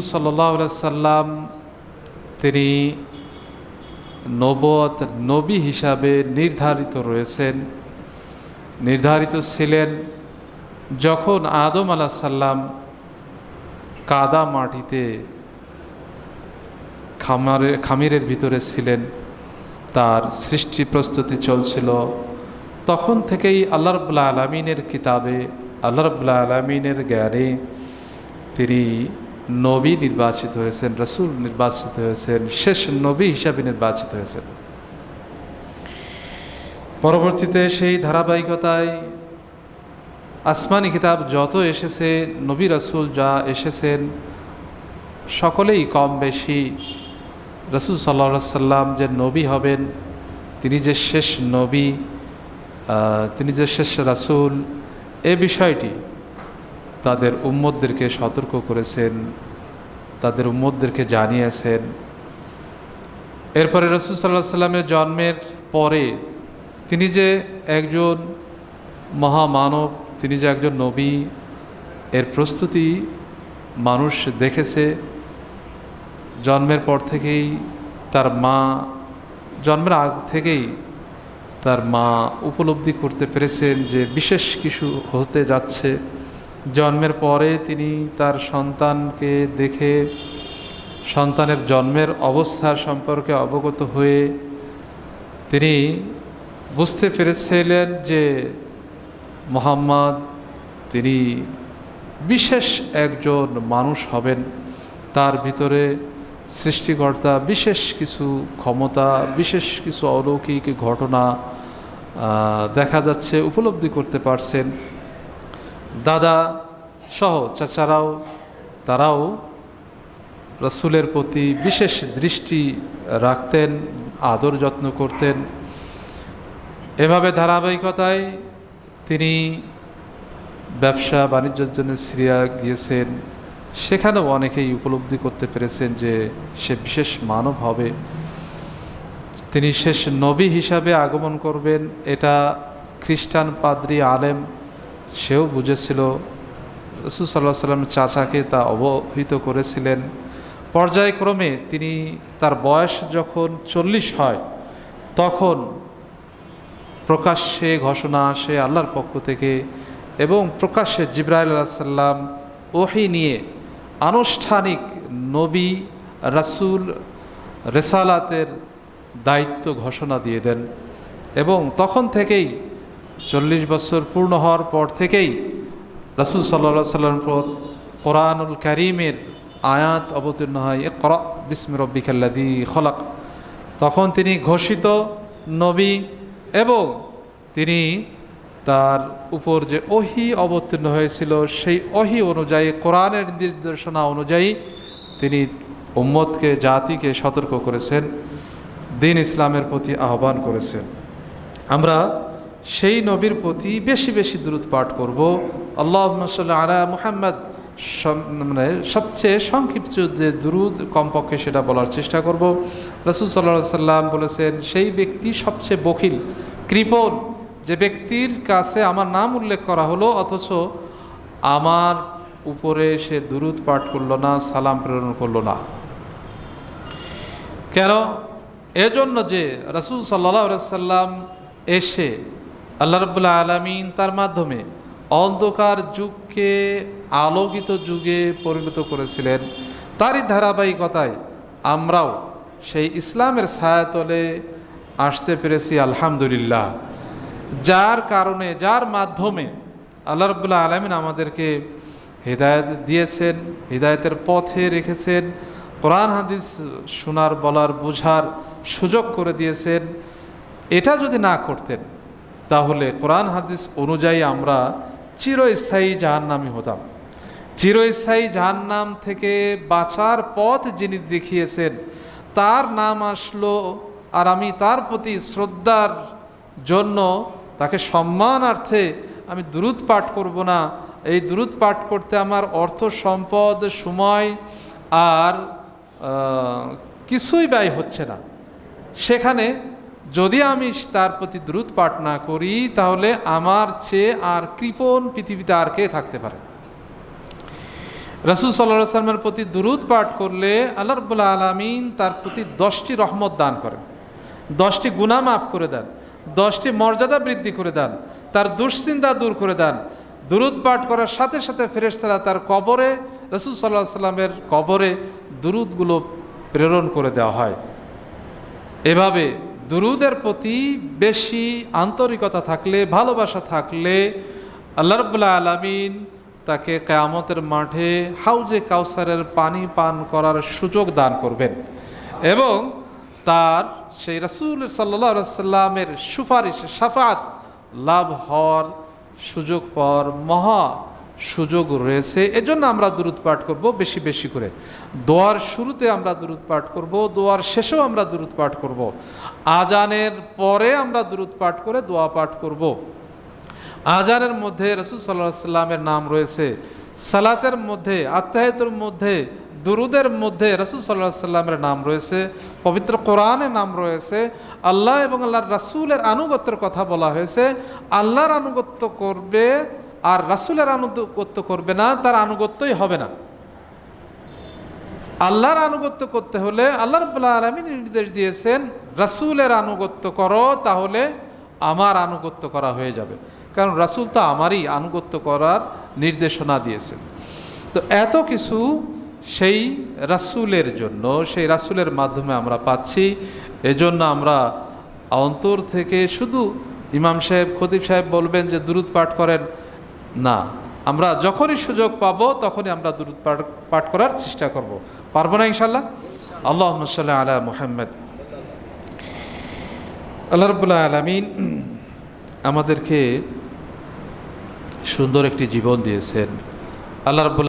সাল্লাম তিনি নবত নবী হিসাবে নির্ধারিত রয়েছেন। নির্ধারিত ছিলেন যখন আদম আলাহ সাল্লাম কাদা মাটিতে খামারের খামিরের ভিতরে ছিলেন, তার সৃষ্টি প্রস্তুতি চলছিল। তখন থেকেই আল্লাহ রবুল্লা আলমিনের কিতাবে, আল্লাহ রবুল্লা আলমিনের জ্ঞানে তিনি নবী নির্বাচিত হয়েছেন, রসুল নির্বাচিত হয়েছেন, শেষ নবী হিসাবে নির্বাচিত হয়েছেন। পরবর্তীতে সেই ধারাবাহিকতায় আসমানি কিতাব যত এসেছে, নবী রসুল যা এসেছেন, সকলেই কম বেশি রসুল সাল্লা সাল্লাম যে নবী হবেন, তিনি যে শেষ নবী তিনি যে শেষ রাসুল, এ বিষয়টি তাদের উম্মদদেরকে সতর্ক করেছেন, তাদের উম্মদদেরকে জানিয়েছেন। এরপরে রসুল সাল্লাহ সাল্লামের জন্মের পরে তিনি যে একজন মহামানব, তিনি যে একজন নবী, এর প্রস্তুতি মানুষ দেখেছে। জন্মের পর থেকেই তার মা, জন্মের আগ থেকেই তার মা উপলব্ধি করতে পেরেছেন যে বিশেষ কিছু হতে যাচ্ছে। জন্মের পরে তিনি তার সন্তানকে দেখে, সন্তানের জন্মের অবস্থার সম্পর্কে অবগত হয়ে তিনি বুঝতে পেরেছিলেন যে মোহাম্মদ তিনি বিশেষ একজন মানুষ হবেন। তার ভিতরে সৃষ্টিকর্তা বিশেষ কিছু ক্ষমতা, বিশেষ কিছু অলৌকিক ঘটনা দেখা যাচ্ছে, উপলব্ধি করতে পারছেন। দাদা সহ চাচারাও, তারাও রসুলের প্রতি বিশেষ দৃষ্টি রাখতেন, আদর যত্ন করতেন। এভাবে ধারাবাহিকতায় তিনি ব্যবসা বাণিজ্যের জন্য সিরিয়া গিয়েছেন। সেখানেও অনেকেই উপলব্ধি করতে পেরেছেন যে সে বিশেষ মানব হবে। তিনি শেষ নবী হিসাবে আগমন করবেন, এটা খ্রিস্টান পাদ্রি আলেম সেও বুঝেছিল, রসুল সাল্লাহ সাল্লামের চাচাকে তা অবহিত করেছিলেন। পর্যায়ক্রমে তিনি তার বয়স যখন চল্লিশ হয়, তখন প্রকাশ্যে ঘোষণা আসে আল্লাহর পক্ষ থেকে এবং প্রকাশ্যে জিব্রাইল সাল্লাম ওহি নিয়ে আনুষ্ঠানিক নবী রাসুল রেসালাতের দায়িত্ব ঘোষণা দিয়ে দেন এবং তখন থেকেই চল্লিশ বছর পূর্ণ হওয়ার পর থেকেই রাসুল সাল্লা সাল্লাম পর কোরআনুল করিমের আয়াত অবতীর্ণ হয়। এ করা বিস্মি রব্বিকাল্লাদি খলাক। তখন তিনি ঘোষিত নবী এবং তিনি তার উপর যে ওহি অবতীর্ণ হয়েছিল, সেই ওহি অনুযায়ী, কোরআনের নির্দেশনা অনুযায়ী তিনি উম্মতকে, জাতিকে সতর্ক করেছেন, দিন ইসলামের প্রতি আহ্বান করেছেন। আমরা সেই নবীর প্রতি বেশি বেশি দূরত পাঠ করব। আল্লাহ আলা মুহাম্মদ। মানে সবচেয়ে সংক্ষিপ্ত যে দুরুদ কমপক্ষে সেটা বলার চেষ্টা করব। রসুল সাল্লাহ সাল্লাম বলেছেন, সেই ব্যক্তি সবচেয়ে বখিল, কৃপণ। যে ব্যক্তির কাছে আমার নাম উল্লেখ করা হলো, অথচ আমার উপরে সে দুরুদ পাঠ করল না, সালাম প্রেরণ করল না। কেন? এজন্য যে রসুল সাল্লাহ সাল্লাম এসে আল্লাহ রবুল্লা আলমিন তার মাধ্যমে অন্ধকার যুগকে আলোকিত যুগে পরিণত করেছিলেন। তারই ধারাবাহিকতায় আমরাও সেই ইসলামের ছায়াতলে আসতে পেরেছি, আলহামদুলিল্লাহ। যার কারণে, যার মাধ্যমে আল্লাহ রবুল্লা আলমিন আমাদেরকে হৃদায়ত দিয়েছেন, হৃদায়তের পথে রেখেছেন, কোরআন, হাদিস শোনার, বলার, বোঝার সুযোগ করে দিয়েছেন। এটা যদি না করতেন তাহলে কোরআন হাদিস অনুযায়ী আমরা চিরস্থায়ী জাহান্নামি হতাম। চিরস্থায়ী জাহান্নাম থেকে বাঁচার পথ যিনি দেখিয়েছেন, তার নাম আসলো আর আমি তার প্রতি শ্রদ্ধার জন্য তাকে সম্মানার্থে আমি দ্রুত পাঠ করব না। এই দ্রুত পাঠ করতে আমার অর্থ, সম্পদ, সময় আর কিছুই ব্যয় হচ্ছে না। সেখানে যদি আমি তার প্রতি দ্রুত পাঠ না করি, তাহলে আমার চেয়ে আর কৃপণ পৃথিবীতে আর কে থাকতে পারে? রসুল সাল্লাহ সাল্লামের প্রতি দুরুদ পাঠ করলে আল্লাহ রব্বুল্লা আলমিন তার প্রতি দশটি রহমত দান করেন। দশটি গুণা মাফ করে দেন, দশটি মর্যাদা বৃদ্ধি করে দেন, তার দুশ্চিন্তা দূর করে দেন। দুরুদ পাঠ করার সাথে সাথে ফেরেশতারা তার কবরে, রসুল সাল্লাহ সাল্লামের কবরে দুরুদগুলো প্রেরণ করে দেওয়া হয়। এভাবে দুরুদের প্রতি বেশি আন্তরিকতা থাকলে, ভালোবাসা থাকলে আল্লাহ রব্বুল্লাহ আলমিন তাকে কেয়ামতের মাঠে হাউজে কাউসারের পানি পান করার সুযোগ দান করবেন এবং তার সেই রাসুল সাল্লাহ সাল্লামের সুপারিশ, সাফাত লাভ হওয়ার সুযোগ পাওয়ার মহা সুযোগ রয়েছে। এজন্য আমরা দূরত পাঠ করব বেশি বেশি করে। দোয়ার শুরুতে আমরা দূরত পাঠ করব, দোয়ার শেষেও আমরা দূরত পাঠ করব। আজানের পরে আমরা দূরত পাঠ করে দোয়া পাঠ করব। আজানের মধ্যে রসুল সাল্লাহ সাল্লামের নাম রয়েছে। সালাতের মধ্যে আত্মাহিতের মধ্যে, দুরুদের মধ্যে রসুল সাল্লাহ সাল্লামের নাম রয়েছে। পবিত্র কোরআনের নাম রয়েছে। আল্লাহ এবং আল্লাহর রাসুলের আনুগত্যের কথা বলা হয়েছে। আল্লাহর আনুগত্য করবে আর রাসুলের আনুগত্য করবে না, তার আনুগত্যই হবে না। আল্লাহর আনুগত্য করতে হলে আল্লাহ রবুল্লা আলমী নির্দেশ দিয়েছেন, রাসুলের আনুগত্য করো, তাহলে আমার আনুগত্য করা হয়ে যাবে। কারণ রাসুল তো আমারই আনুগত্য করার নির্দেশনা দিয়েছেন। তো এত কিছু সেই রাসুলের জন্য, সেই রাসুলের মাধ্যমে আমরা পাচ্ছি। এজন্য আমরা অন্তর থেকে শুধু ইমাম সাহেব, খতিব সাহেব বলবেন যে, দুরুদ পাঠ করেন। না, আমরা যখনই সুযোগ পাবো তখনই আমরা দুরুদ পাঠ করার চেষ্টা করব। পারব না ইনশাল্লাহ আল্লাহ সাল্লাহ আলা মোহাম্মদ। আল্লাহ রবুল্লাহ আলমিন আমাদেরকে সুন্দর একটি জীবন দিয়েছেন। আল্লাহ রবুল্লাহ